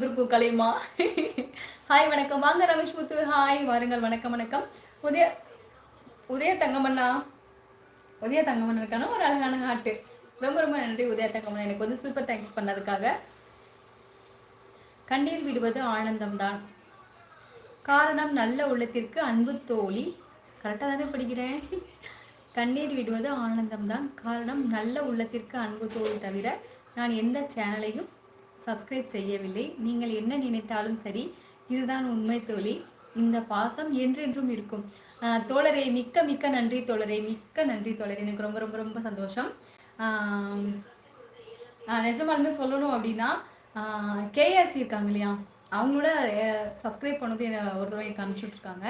Group கலைமா hi வணக்கம். வாங்க ரமேஷ் முத்து. Hi வாருங்கள். வணக்கம் வணக்கம். உதய உதய தங்கமண்ணா? உதய தங்கமண்ணனுக்கான ஒரு அழகான ஹாட்டு ரொம்ப ரொம்ப நன்றி உதய தங்கமண்ணா எனக்கு வந்து சூப்பர் தேங்க்ஸ் பண்ணதுக்காக. கண்ணீர் விடுவது ஆனந்தம்தான். காரணம் நல்ல உள்ளத்திற்கு அன்பு தோழி. கரெக்டாக தானே படிக்கிறேன்? கண்ணீர் விடுவது ஆனந்தம்தான். காரணம் நல்ல உள்ளத்திற்கு அன்பு தோழி தவிர நான் எந்த சேனலையும் சப்ஸ்கிரைப் செய்யவில்லை. நீங்கள் என்ன நினைத்தாலும் சரி இதுதான் உண்மை தோழி. இந்த பாசம் என்றென்றும் இருக்கும். தோழரே மிக்க மிக்க நன்றி தோழரே மிக்க நன்றி தோழரே. எனக்கு ரொம்ப ரொம்ப ரொம்ப சந்தோஷம். நிஜமாலுமே சொல்லணும் அப்படின்னா கேஆர்சி இருக்காங்க இல்லையா? அவங்களோட சப்ஸ்கிரைப் பண்ணது என்னை ஒரு தடவை எனக்கு அனுப்பிச்சுட்ருக்காங்க.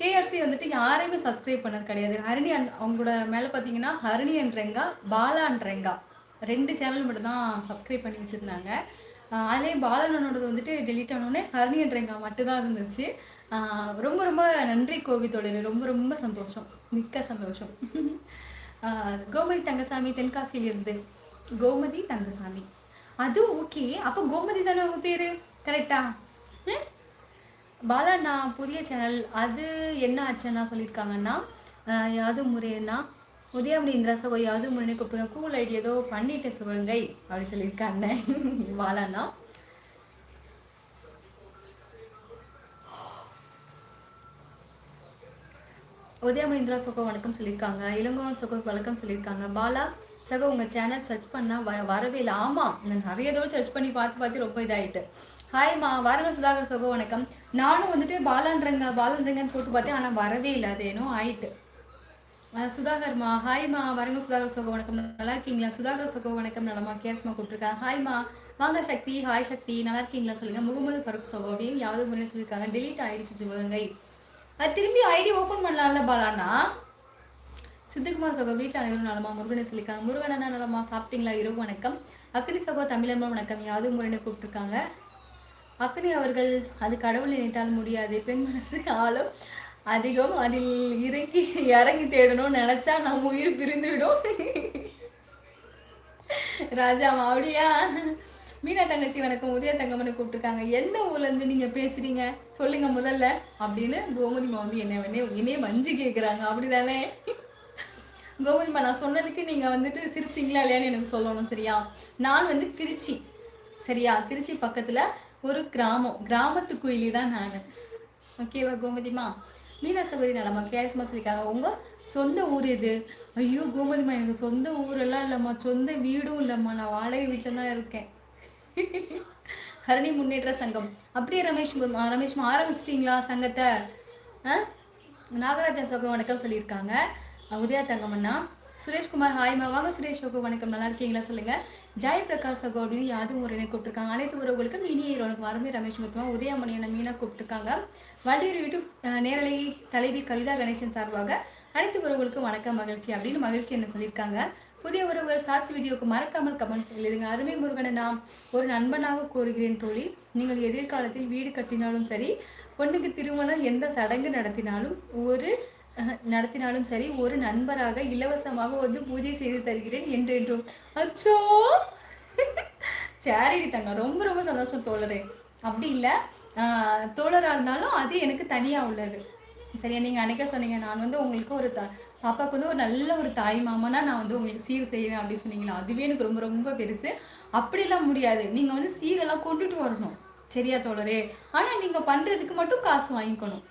கேஆர்சி வந்துட்டு யாரையுமே சப்ஸ்கிரைப் பண்ணது கிடையாது. ஹரிணி அண்ட் அவங்களோட மேலே பார்த்தீங்கன்னா ஹரிணி அண்ட் ரெங்கா பாலா அண்ட் ரெங்கா. ரெண்டு சேனல் மட்டும் தான் சப்ஸ்கிரைப் பண்ணி வச்சுருந்தாங்க. அதே பாலனோடது வந்துட்டு டெலிட் ஆனோடனே ஹரிணி மட்டும்தான் இருந்துச்சு. ரொம்ப ரொம்ப நன்றி கோவித்தோடு ரொம்ப ரொம்ப சந்தோஷம். மிக்க சந்தோஷம். கோமதி தங்கசாமி தென்காசியிலிருந்து. கோமதி தங்கசாமி. அது ஓகே அப்போ கோமதி தானே உங்கள் பேர்? கரெக்டா பாலாண்ணா புதிய சேனல். அது என்ன ஆச்சுன்னா சொல்லியிருக்காங்கன்னா யாது முறையண்ணா உதயமணி இந்திரா சகோ யாது முன்னே கூப்பிடுங்க. கூல் ஐடி ஏதோ பண்ணிட்டு சுகங்கை அப்படின்னு சொல்லியிருக்காங்க. பாலாண்ணா உதயமணி இந்திரா சகோ வணக்கம் சொல்லியிருக்காங்க. இளங்கோவன் சகோ வணக்கம் சொல்லியிருக்காங்க. பாலா சகோ உங்கள் சேனல் சர்ச் பண்ணால் வ வரவே இல்லை. ஆமாம் நான் நிறைய தடவை சர்ச் பண்ணி பார்த்து பார்த்து ரொம்ப இதாகிட்டு ஹாய்மா வாருங்கள் சுதாகர் சகோ வணக்கம். நானும் வந்துட்டு பாலான்றங்க பாலான்றங்கன்னு போட்டு பார்த்தேன். ஆனால் வரவே இல்லை. அது ஏனோ ஆயிட்டு. சுதாகர்மா ஹாய்மா வரங்க சுதாகர் சகோ வணக்கம். நல்லா இருக்கீங்களா? சுதாகர் சகோ வணக்கம் நலமா கேர்ஸ்மா கூப்பிட்டுருக்காங்க. ஹாய்மா வாங்க சக்தி ஹாய் சக்தி. நல்லா இருக்கீங்களா சொல்லுங்க? முகமது ஃபருக் சகோ அப்படின்னு யாவது முறை சொல்லியிருக்காங்க. டெலிட் ஆயிடுச்சு சிவகங்கை. அது திரும்பி ஐடி ஓப்பன் பண்ணலாம்ல பாலாண்ணா? சித்துக்குமார் சகோ வீட்டில் அனைவரும் நலமா? முருகனை சொல்லியிருக்காங்க. முருகன் அண்ணா நலமா? சாப்பிட்டீங்களா? இரவு வணக்கம். அக்னி சகோ தமிழம்மா வணக்கம். யாது முறைன்னு கூப்பிட்டுருக்காங்க? அக்கனி அவர்கள் அது கடவுள் நினைத்தால் முடியாது. பெண் மனசு ஆளும் அதிகம் அதில் இறங்கி இறங்கி தேடணும்னு நினைச்சா நம்ம உயிர் பிரிந்துவிடும். ராஜா அப்படியா மீனா தங்கச்சி வணக்கம் உதய தங்கம்னு கூப்பிட்டுருக்காங்க. எந்த ஊர்ல இருந்து நீங்க பேசுறீங்க? சொல்லுங்க முதல்ல. அப்படின்னு கோமதிமா வந்து என்ன வந்து என்னையே மஞ்சு கேக்குறாங்க. அப்படிதானே? கோமதிமா நான் சொன்னதுக்கு நீங்க வந்துட்டு சிரிச்சிங்களா இல்லையான்னு எனக்கு சொல்லணும் சரியா? நான் வந்து திருச்சி சரியா? திருச்சி பக்கத்துல ஒரு கிராமம் கிராமத்து குயிலி தான் நான். ஓகேவா கோமதிமா மீனா சகோதரி நலமா கேஸ்மா சொல்லியிருக்காங்க உங்கள் சொந்த ஊர் எது? ஐயோ கோமதிமா எனக்கு சொந்த ஊரெல்லாம் இல்லைம்மா. சொந்த வீடும் இல்லைம்மா. நான் வாடகை வீட்டில் தான் இருக்கேன். ஹரணி முன்னேற்ற சங்கம். அப்படியே ரமேஷ் ரமேஷ் ரமேஷ்மா ஆரம்பிச்சிட்டிங்களா சங்கத்தை? ஆ? நாகராஜா சோகம் வணக்கம் சொல்லியிருக்காங்க. உதயா தங்கமண்ணா சுரேஷ்குமார் ஹாய்மா வாங்க சுரேஷ் ஷோக்கு வணக்கம். நல்லா இருக்கீங்களா? சொல்லுங்க. ஜெய் பிரகாஷ் சகோ யாதும் ஒரு கூப்பிட்டுருக்காங்க. அனைத்து உறவுகளுக்கும் இனிய இரவனுக்கு வரமே ரமேஷ் முத்துமா உதயமணி என்ன மீனா கூப்பிட்டுருக்காங்க. வள்ளியூர் யூடியூப் நேரலை தலைவி கவிதா கணேசன் சார்பாக அனைத்து உறவுகளுக்கும் வணக்கம் மகிழ்ச்சி அப்படின்னு மகிழ்ச்சி என்ன சொல்லியிருக்காங்க. புதிய உறவுகள் சாட்சி வீடியோக்கு மறக்காமல் கமெண்ட் எழுதுங்க அருமை முருகனை நான் ஒரு நண்பனாக கூறுகிறேன் தோழி. நீங்கள் எதிர்காலத்தில் வீடு கட்டினாலும் சரி பொண்ணுக்கு திருமணம் எந்த சடங்கு நடத்தினாலும் ஒரு நடத்தினாலும் சரி ஒரு நண்பராக இலவசமாக வந்து பூஜை செய்து தருகிறேன் என்றென்றும். அச்சோ! சேரடி தங்க ரொம்ப ரொம்ப சந்தோஷம் தோழரே. அப்படி இல்லை. தோழராக இருந்தாலும் அது எனக்கு தனியாக உள்ளது. சரியா நீங்கள் அன்றைக்க சொன்னீங்க நான் வந்து உங்களுக்கு ஒரு த பாப்பாவுக்கு வந்து ஒரு நல்ல ஒரு தாய் மாமனா நான் வந்து உங்களுக்கு சீர் செய்வேன் அப்படின்னு சொன்னீங்களா? அதுவே எனக்கு ரொம்ப ரொம்ப பெருசு. அப்படிலாம் முடியாது. நீங்கள் வந்து சீரெல்லாம் கொண்டுட்டு வரணும். சரியா தோழரே? ஆனால் நீங்கள் பண்ணுறதுக்கு மட்டும் காசு வாங்கிக்கணும்.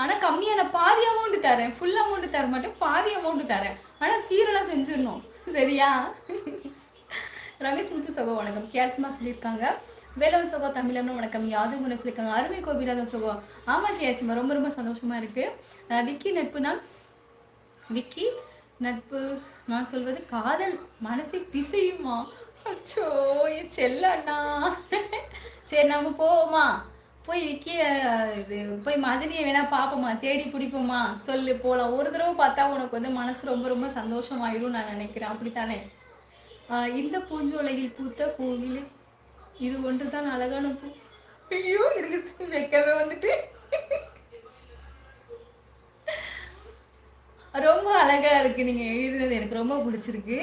ஆனால் கம்மியான பாதி அமௌண்ட் தரேன். ஃபுல் அமௌண்ட் தர மாட்டேன் பாதி அமௌண்ட் தரேன். ஆனால் சீரெல்லாம் செஞ்சிடணும். சரியா? ரமேஷ் முத்து சகோ வணக்கம். கேர்ஸ்மா சொல்லியிருக்காங்க. வேலவன் சகோ தமிழம்னு வணக்கம். யாதும் முன்ன சொல்லியிருக்காங்க. அருமை கோபிநாதன் சகோ. ஆமா கேர்ஸ்மா ரொம்ப ரொம்ப சந்தோஷமா இருக்குது விக்கி நட்பு தான். விக்கி நட்பு நான் சொல்வது காதல். மனசை பிசையுமா? அச்சோ செல்லண்ணா. செல்ல அண்ணா சரி நம்ம போவோமா? போய் விக்கிய இது போய் மதினியை வேணா பார்ப்போமா தேடி பிடிப்போமா சொல்லு போகலாம் ஒரு தடவை பார்த்தா உனக்கு வந்து மனசு ரொம்ப ரொம்ப சந்தோஷமாயிடும் நான் நினைக்கிறேன். அப்படித்தானே? இந்த பூஞ்சோலையில் பூத்த கோவில் இது ஒன்று தான் அழகான பூ. ஐயோ எனக்கு வைக்கவே வந்துட்டு. ரொம்ப அழகா இருக்கு. நீங்க எழுதுனது எனக்கு ரொம்ப பிடிச்சிருக்கு.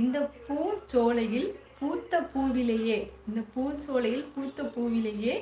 இந்த பூஞ்சோலையில் பூத்த பூவிலேயே இந்த பூச்சோலையில் பூத்த பூவிலேயே